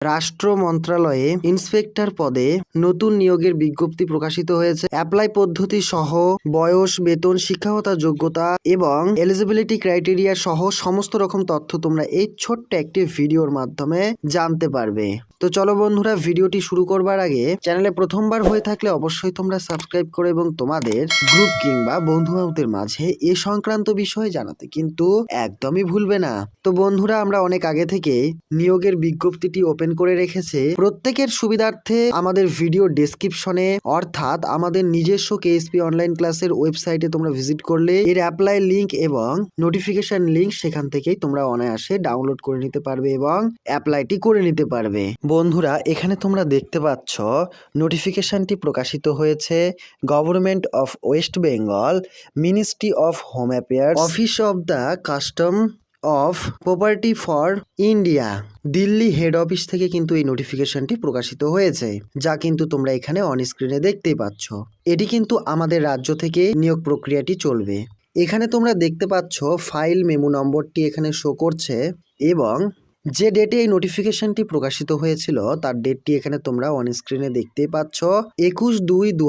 রাষ্ট্র মন্ত্রণালয়ে ইন্সপেক্টর পদে নতুন নিয়োগের বিজ্ঞপ্তি প্রকাশিত হয়েছে। অ্যাপ্লাই পদ্ধতি সহ বয়স, বেতন, শিক্ষাগত যোগ্যতা এবং এলিজিবিলিটি ক্রাইটেরিয়া সহ সমস্ত রকম তথ্য তোমরা এই ছোট্ট একটি ভিডিওর মাধ্যমে জানতে পারবে। তো চলো বন্ধুরা, ভিডিওটি শুরু করবার আগে চ্যানেলে প্রথমবার হয়ে থাকলে অবশ্যই তোমরা সাবস্ক্রাইব করো এবং তোমাদের গ্রুপ কিংবা বন্ধু বান্ধবদের মাঝে এ সংক্রান্ত বিষয়ে জানাতে কিন্তু একদমই ভুলবে না। তো বন্ধুরা, আমরা অনেক আগে থেকে নিয়োগের বিজ্ঞপ্তিটি ওপেন করে রেখেছে, প্রত্যেকের সুবিধার্থে আমাদের ভিডিও ডেসক্রিপশনে অর্থাৎ আমাদের নিজস্ব কেএসপি অনলাইন ক্লাসের ওয়েবসাইটে তোমরা ভিজিট করলে, এর অ্যাপ্লাই লিংক এবং নোটিফিকেশন লিংক সেখান থেকেই তোমরা অনায়াসে ডাউনলোড করে নিতে পারবে এবং অ্যাপ্লাইটি করে নিতে পারবে। বন্ধুরা, এখানে তোমরা দেখতে পাচ্ছ নোটিফিকেশনটি প্রকাশিত হয়েছে government of West Bengal ministry of home affairs office of the custom of property for India. Delhi head office থেকে কিন্তু এই নোটিফিকেশনটি প্রকাশিত হয়েছে, যা কিন্তু তোমরা এখানে অন স্ক্রিনে দেখতেই পাচ্ছ। এটি কিন্তু আমাদের রাজ্য থেকে নিয়োগ প্রক্রিয়াটি চলবে। এখানে তোমরা দেখতে পাচ্ছ ফাইল মেমো নম্বরটি এখানে শো করছে এবং যে ডেটে এই নোটিফিকেশনটি প্রকাশিত হয়েছিল, তার ডেটটি এখানে তোমরা অন স্ক্রিনে দেখতে পাচ্ছ। একুশ দুই দু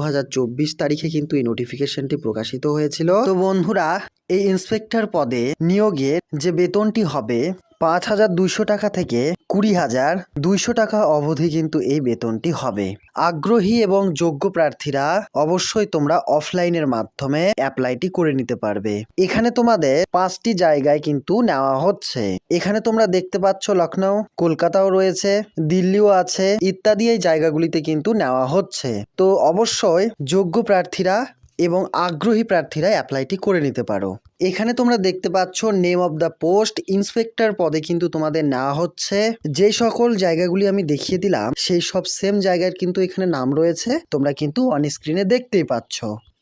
তারিখে কিন্তু এই নোটিফিকেশনটি প্রকাশিত হয়েছিল। তো বন্ধুরা, এই ইন্সপেক্টর পদে নিয়োগের যে বেতনটি হবে, পাঁচ হাজার দুইশো টাকা থেকে কুড়ি হাজার দুইশো টাকা অবধি কিন্তু এই বেতনটি হবে। আগ্রহী এবং যোগ্য প্রার্থীরা অবশ্যই তোমরা অফলাইনের মাধ্যমে অ্যাপ্লাইটি করে নিতে পারবে। এখানে তোমাদের পাঁচটি জায়গায় কিন্তু নেওয়া হচ্ছে। এখানে তোমরা দেখতে পাচ্ছ লখনৌ কলকাতাও রয়েছে, দিল্লিও আছে, ইত্যাদি এই জায়গাগুলিতে কিন্তু নেওয়া হচ্ছে। তো অবশ্যই যোগ্য প্রার্থীরা এবং আগ্রহী প্রার্থীরা অ্যাপ্লাইটি করে নিতে পারো। এখানে তোমরা দেখতে পাচ্ছ name of the post inspector পদে কিন্তু তোমাদের নেওয়া হচ্ছে। যে সকল জায়গাগুলি আমি দেখিয়ে দিলাম, সেই সব সেম জায়গার কিন্তু এখানে নাম রয়েছে, তোমরা কিন্তু অন স্ক্রিনে দেখতেই পাচ্ছ।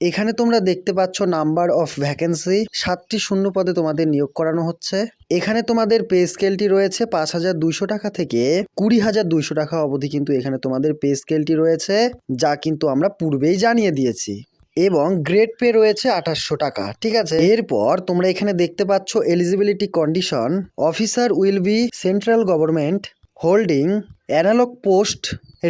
এখানে তোমরা দেখতে পাচ্ছ নাম্বার অফ ভ্যাকেন্সি সাতটি শূন্য পদে তোমাদের নিয়োগ করানো হচ্ছে। এখানে তোমাদের পে স্কেলটি রয়েছে পাঁচ হাজার দুইশো টাকা থেকে কুড়ি হাজার দুইশো টাকা অবধি কিন্তু এখানে তোমাদের পে স্কেলটি রয়েছে, যা কিন্তু আমরা পূর্বেই জানিয়ে দিয়েছি। এবং গ্রেড পে রয়েছে আঠাশশো টাকা, ঠিক আছে? এরপর তোমরা এখানে দেখতে পাচ্ছ eligibility condition officer will be central government holding analog post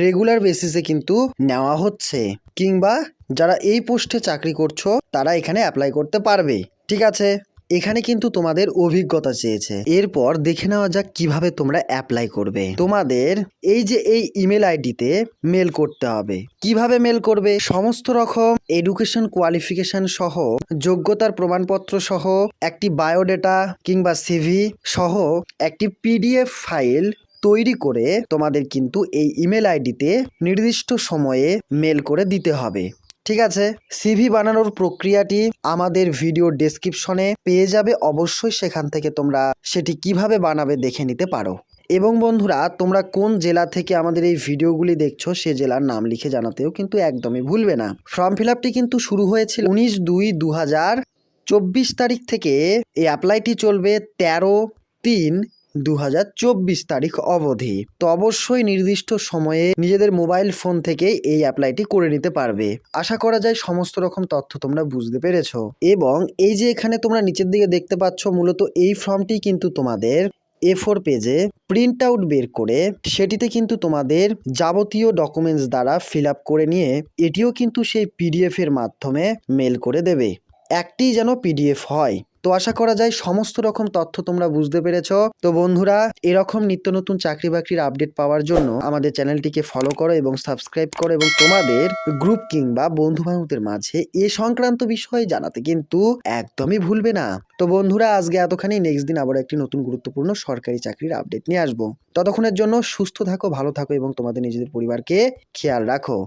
regular বেসিসে কিন্তু নেওয়া হচ্ছে, কিংবা যারা এই পোস্টে চাকরি করছ, তারা এখানে অ্যাপ্লাই করতে পারবে, ঠিক আছে? এখানে কিন্তু তোমাদের অভিজ্ঞতা চেয়েছে। এরপর দেখে নেওয়া যাক কীভাবে তোমরা অ্যাপ্লাই করবে। তোমাদের এই যে এই ইমেল আইডিতে মেল করতে হবে। কীভাবে মেল করবে? সমস্ত রকম এডুকেশন কোয়ালিফিকেশন সহ, যোগ্যতার প্রমাণপত্র সহ, একটি বায়োডেটা কিংবা সিভি সহ, একটি পিডিএফ ফাইল তৈরি করে তোমাদের কিন্তু এই ইমেল আইডিতে নির্দিষ্ট সময়ে মেল করে দিতে হবে। ঠিক আছে সিভি বানানোর প্রক্রিয়াটি আমাদের ভিডিও ডেসক্রিপশনে পেয়ে যাবে, অবশ্যই সেখান থেকে তোমরা সেটি কীভাবে বানাবে দেখে নিতে পারো। এবং বন্ধুরা, তোমরা কোন জেলা থেকে আমাদের এই ভিডিওগুলি দেখছ, সে জেলার নাম লিখে জানাতেও কিন্তু একদমই ভুলবে না। ফর্ম ফিল কিন্তু শুরু হয়েছিল উনিশ দুই দু চব্বিশ তারিখ থেকে। এই অ্যাপ্লাইটি চলবে তেরো তিন দু হাজার চব্বিশ তারিখ অবধি। তো অবশ্যই নির্দিষ্ট সময়ে নিজেদের মোবাইল ফোন থেকে এই অ্যাপ্লাইটি করে নিতে পারবে। আশা করা যায় সমস্ত রকম তথ্য তোমরা বুঝতে পেরেছ। এবং এই যে এখানে তোমরা নিচের দিকে দেখতে পাচ্ছ, মূলত এই ফর্মটি কিন্তু তোমাদের এ ফোর পেজে প্রিন্ট আউট বের করে, সেটিতে কিন্তু তোমাদের যাবতীয় ডকুমেন্টস দ্বারা ফিল করে নিয়ে, এটিও কিন্তু সেই পিডিএফ এর মাধ্যমে মেল করে দেবে। একটি যেন পিডিএফ হয়। তো আশা করা যায় সমস্ত রকম তথ্য তোমরা বুঝতে পেরেছ। তো বন্ধুরা, এরকম নিত্য নতুন চাকরি বাকরির আপডেট পাওয়ার জন্য আমাদের চ্যানেলটিকে ফলো করো এবং সাবস্ক্রাইব করো এবং তোমাদের গ্রুপ কিংবা বন্ধু বান্ধবদের মাঝে এ সংক্রান্ত বিষয়ে জানাতে কিন্তু একদমই ভুলবে না। তো বন্ধুরা, আজকে এতখানি। নেক্সট দিন আবার একটি নতুন গুরুত্বপূর্ণ সরকারি চাকরির আপডেট নিয়ে আসব। ততক্ষণের জন্য সুস্থ থাকো, ভালো থাকো এবং তোমাদের নিজেদের পরিবারকে খেয়াল রাখো।